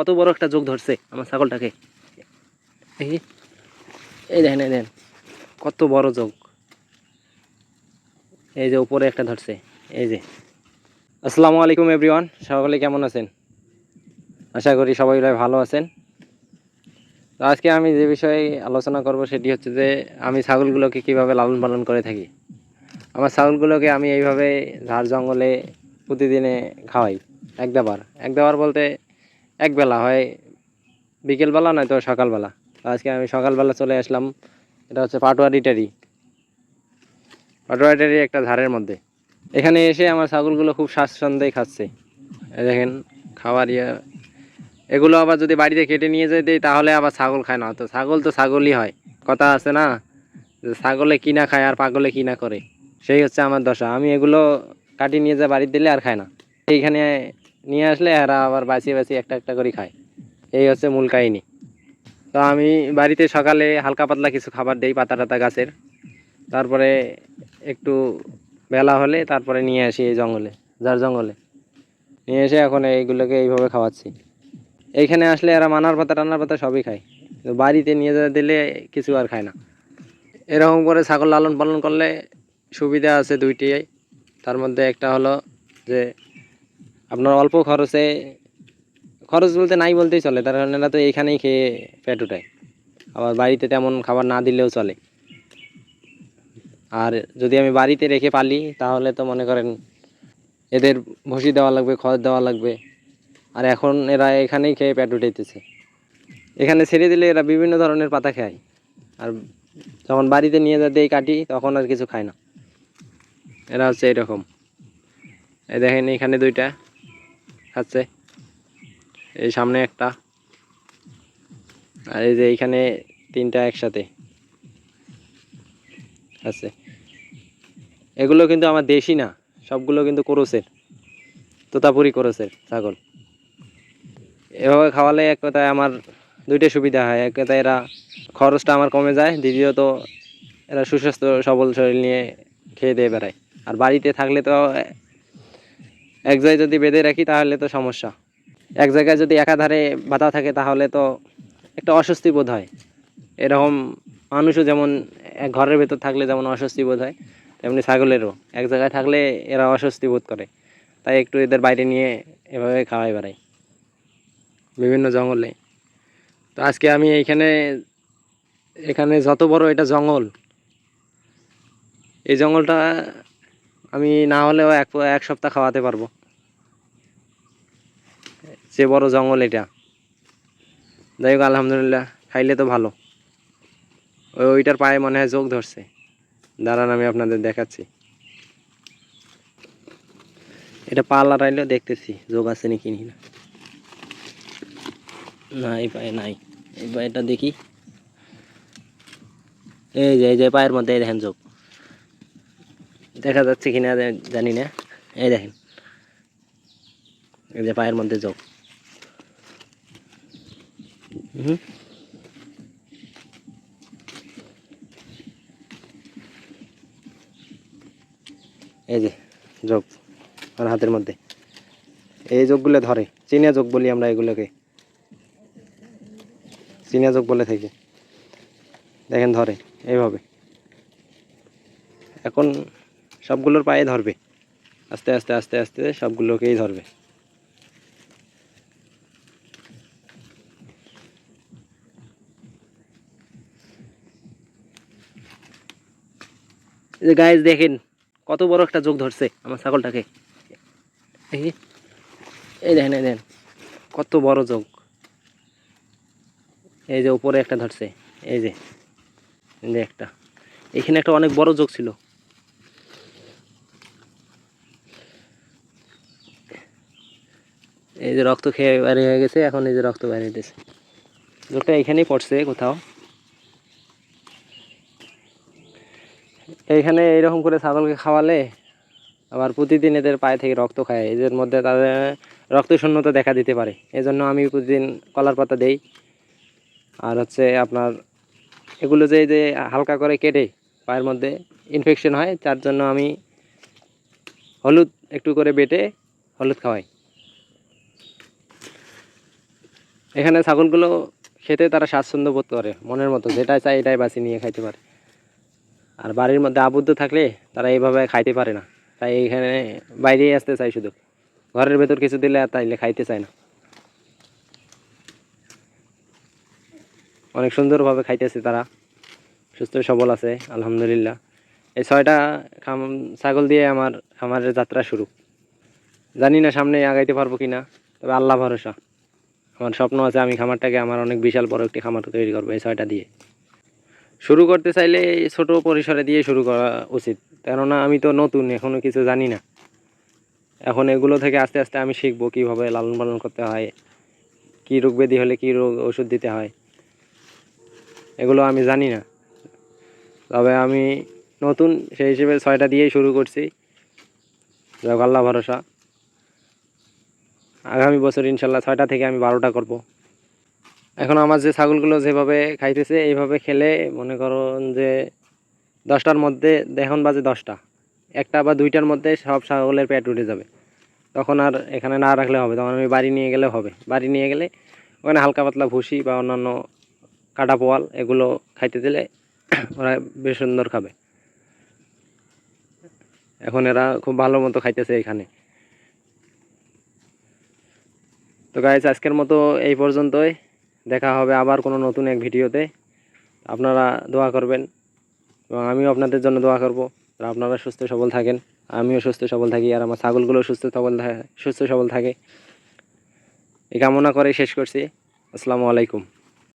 কত বড় একটা যোগ ধরছে আমার ছাগলটাকে। এই এই দেখেন এই দেখেন। কত বড় যোগ। এই যে উপরে একটা ধরছে। এই যে। আসসালামু আলাইকুম, এভরিওয়ান। সকলে কেমন আছেন? আশা করি সবাই ভালো আছেন। তো আজকে আমি যে বিষয়ে আলোচনা করব সেটি হচ্ছে যে, আমি ছাগলগুলোকে কীভাবে লালন পালন করে থাকি। আমার ছাগলগুলোকে আমি এইভাবে ঝাড় জঙ্গলে প্রতিদিনে খাওয়াই। এক দাবার এক দাবার বলতে এক বেলা হয় বিকেলবেলা নয়তো সকালবেলা। আজকে আমি সকালবেলা চলে আসলাম, এটা হচ্ছে পাটোয়ারিটারি পাটোয়ারিটারি একটা ধারের মধ্যে। এখানে এসে আমার ছাগলগুলো খুব স্বাচ্ছন্দ্যেই খাচ্ছে। দেখেন খাবার ইয়ে। এগুলো আবার যদি বাড়িতে কেটে নিয়ে যেতে দিই, তাহলে আবার ছাগল খায় না। তো ছাগল তো ছাগলই হয়। কথা আছে না? যে ছাগলে কিনা খায় আর পাগলে কিনা করে। সেই হচ্ছে আমার দশা। আমি এগুলো কাটি নিয়ে যা বাড়িতে দিলে আর খায় না। এইখানে নিয়ে আসলে এরা আবার বাঁচিয়ে বাঁচিয়ে একটা একটা করে খায়। এই হচ্ছে মূল কাহিনী। তো আমি বাড়িতে সকালে হালকা পাতলা কিছু খাবার দেই পাতা টাতা গাছের। তারপরে একটু বেলা হলে তারপরে নিয়ে আসি এই জঙ্গলে যার জঙ্গলে। নিয়ে এসে এখন এইগুলোকে এইভাবে খাওয়াচ্ছি। এইখানে আসলে এরা মানার পাতা টান্নার পাতা সবই খায়। বাড়িতে নিয়ে যেতে দিলে কিছু আর খায় না। এরকম করে ছাগল লালন পালন করলে সুবিধা আছে দুইটি তার মধ্যে একটা হলো যে আপনার অল্প খরচে, খরচ বলতে নাই বলতেই চলে, তার কারণে এরা তো এখানেই খেয়ে পেট উঠায়। আবার বাড়িতে তেমন খাবার না দিলেও চলে। আর যদি আমি বাড়িতে রেখে পালি, তাহলে তো মনে করেন এদের ভুসি দেওয়া লাগবে, খড় দেওয়া লাগবে। আর এখন এরা এখানেই খেয়ে পেট উঠাইতেছে। এখানে ছেড়ে দিলে এরা বিভিন্ন ধরনের পাতা খায়। আর যখন বাড়িতে নিয়ে যেতে এই কাটি, তখন আর কিছু খায় না। এরা হচ্ছে এরকম। এই দেখেন এখানে দুইটা। খাচ্ছে এই সামনে একটা। আর এই যে এইখানে তিনটা একসাথে আছে। এগুলো কিন্তু আমার দেশি না, সবগুলো কিন্তু করসের, তোতাপুরি করসের ছাগল। এভাবে খাওয়ালে এক কথায় আমার দুইটা সুবিধা হয়। এক কথায় এরা খরচটা আমার কমে যায়, দ্বিতীয়ত এরা সুস্বাস্থ্য, সবল শরীর নিয়ে খেয়ে দিয়ে বেড়ায়। আর বাড়িতে থাকলে তো এক জায়গায় যদি বেঁধে রাখি তাহলে তো সমস্যা। এক জায়গায় যদি একাধারে বাধা থাকে তাহলে তো একটা অস্বস্তি বোধ হয়। এরকম মানুষও যেমন এক ঘরের ভেতর থাকলে যেমন অস্বস্তি বোধ হয়, তেমনি ছাগলেরও। এক জায়গায় থাকলে এরা অস্বস্তি বোধ করে। তাই একটু এদের বাইরে নিয়ে এভাবে খাওয়াই বেড়াই। বিভিন্ন জঙ্গলে। তো আজকে আমি এইখানে, এখানে যত বড় এটা জঙ্গল, এই জঙ্গলটা আমি না হলেও এক এক সপ্তাহ খাওয়াতে পারব। যে বড় জঙ্গল এটা। যাই হোক, আলহামদুলিল্লাহ, খাইলে তো ভালো। ওই ওইটার পায়ে মনে হয় যোগ ধরছে। দাঁড়ান, আমি আপনাদের দেখাচ্ছি। এটা পা লড়াইলেও দেখতেছি, যোগ আছে নাকি না। না, এই পায়ে নাই। এই পায়েটা দেখি। এই যে এই যে, পায়ের মধ্যে দেখেন যোগ। দেখা যাচ্ছে কিনা জানি না। এই দেখেন। এই যে পায়ের মধ্যে যোগ হুম। এই যে যোগ আমার হাতের মধ্যে। এই যোগগুলো ধরে। চিনিয়া যোগ বলি আমরা এগুলোকে। চিনিয়া যোগ বলে থাকি। দেখেন ধরে। এইভাবে। এখন সবগুলোর পায়ে ধরবে। আস্তে আস্তে আস্তে আস্তে সবগুলোকেই ধরবে। যে গাইজ দেখেন কত বড় একটা যোগ ধরছে আমার ছাগলটাকে। এই এই দেখেন এই দেখেন, কত বড় যোগ। এই যে উপরে একটা ধরছে। এই যে একটা। এখানে একটা অনেক বড় যোগ ছিল। এই যে রক্ত খেয়ে বাইরে হয়ে গেছে, এখন এই যে রক্ত বাইরে হইতেছে। যোগটা এখানেই পড়ছে কোথাও। এইখানে এইরকম করে ছাগলকে খাওয়ালে আবার প্রতিদিন এদের পায়ে থেকে রক্ত খায়, এদের মধ্যে তাদের রক্ত শূন্যতা দেখা দিতে পারে। এজন্য আমি প্রতিদিন কলার পাতা দেই। আর হচ্ছে আপনার এগুলো যে যে হালকা করে কেটে পায়ের মধ্যে ইনফেকশন হয়, তার জন্য আমি হলুদ একটু করে বেটে হলুদ খাওয়াই। এখানে ছাগলগুলো খেতে তারা স্বাচ্ছন্দ্য বোধ করে, মনের মতো। যেটা চায় এটাই বাছি নিয়ে খাইতে পারে। আর বাড়ির মধ্যে আবদ্ধ থাকলে তারা এইভাবে খাইতে পারে না। তাই এখানে বাইরেই আসতে চায় শুধু। ঘরের ভেতর কিছু দিলে আর তাইলে খাইতে চায় না। অনেক সুন্দরভাবে খাইতেছে তারা। সুস্থ, সবল আছে, আলহামদুলিল্লাহ। এই ছয়টা খাম, ছাগল দিয়ে আমার খামারের যাত্রা শুরু। জানি না সামনে আগাইতে পারব কি না তবে আল্লাহ ভরসা। আমার স্বপ্ন আছে আমি খামারটাকে আমার অনেক বিশাল বড় একটি খামার তৈরি করব এই ছয়টা দিয়ে। শুরু করতে চাইলে এই ছোট পরিসরে দিয়ে শুরু করা উচিত। কেননা আমি তো নতুন এখনও কিছু জানি না। এখন এগুলো থেকে আস্তে আস্তে আমি শিখব কীভাবে লালন পালন করতে হয়, কী রোগ ব্যাধি হলে কী রোগ ওষুধ দিতে হয়। এগুলো আমি জানি না। তবে আমি নতুন সেই হিসেবে ছয়টা দিয়েই শুরু করছি। আল্লাহ ভরসা। আগামী বছর ইনশাল্লাহ ছয়টা থেকে আমি বারোটা করব। এখন আমার যে ছাগলগুলো যেভাবে খাইতেছে, এইভাবে খেলে মনে করুন যে দশটার মধ্যে এখন বাজে দশটা। একটা বা দুইটার মধ্যে সব ছাগলের পেট উঠে যাবে। তখন আর এখানে না রাখলে হবে, তখন আমি বাড়ি নিয়ে গেলে হবে। বাড়ি নিয়ে গেলে ওখানে হালকা পাতলা ভুসি বা অন্যান্য কাটা পোয়াল এগুলো খাইতে দিলে ওরা বেশ সুন্দর খাবে। এখন এরা খুব ভালো মতো খাইতেছে এখানে তো গাইজ আজকের মতো এই পর্যন্তই। দেখা হবে আবার কোনো নতুন এক ভিডিওতে। আপনারা দোয়া করবেন এবং আমিও আপনাদের জন্য দোয়া করব। আপনারা সুস্থ সবল থাকেন। আমিও সুস্থ সবল থাকি আর আমার ছাগলগুলো সুস্থ সবল সুস্থ সবল থাকে। এই কামনা করে শেষ করছি। আসসালামু আলাইকুম।